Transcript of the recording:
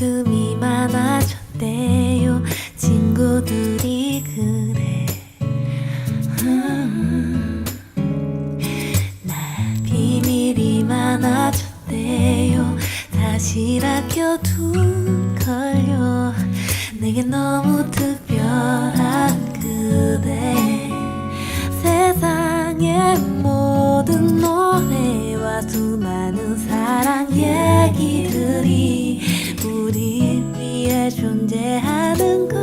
웃음이 많아졌대요. 친구들이 그래. 음. 나 비밀이 많아졌대요. 다시 아껴둔 걸요. 내게 너무 특별한 그대. 세상의 모든 노래와 수많은 사랑 존재하는 걸